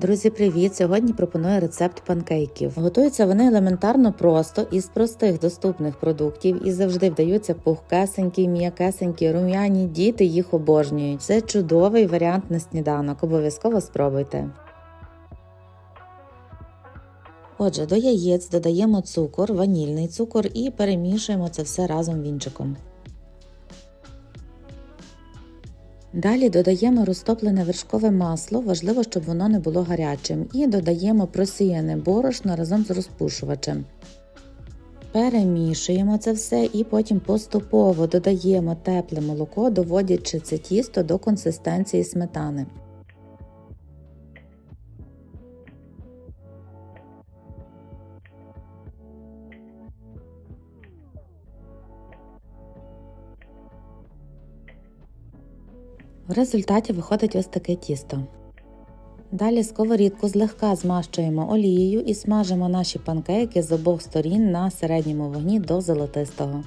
Друзі, привіт! Сьогодні пропоную рецепт панкейків. Готуються вони елементарно просто із простих доступних продуктів і завжди вдаються пухкесенькі, м'якесенькі, рум'яні. Діти їх обожнюють. Це чудовий варіант на сніданок. Обов'язково спробуйте. Отже, до яєць додаємо цукор, ванільний цукор і перемішуємо це все разом вінчиком. Далі додаємо розтоплене вершкове масло, важливо, щоб воно не було гарячим, і додаємо просіяне борошно разом з розпушувачем. Перемішуємо це все і потім поступово додаємо тепле молоко, доводячи це тісто до консистенції сметани. В результаті виходить ось таке тісто. Далі сковорідку злегка змащуємо олією і смажимо наші панкейки з обох сторін на середньому вогні до золотистого.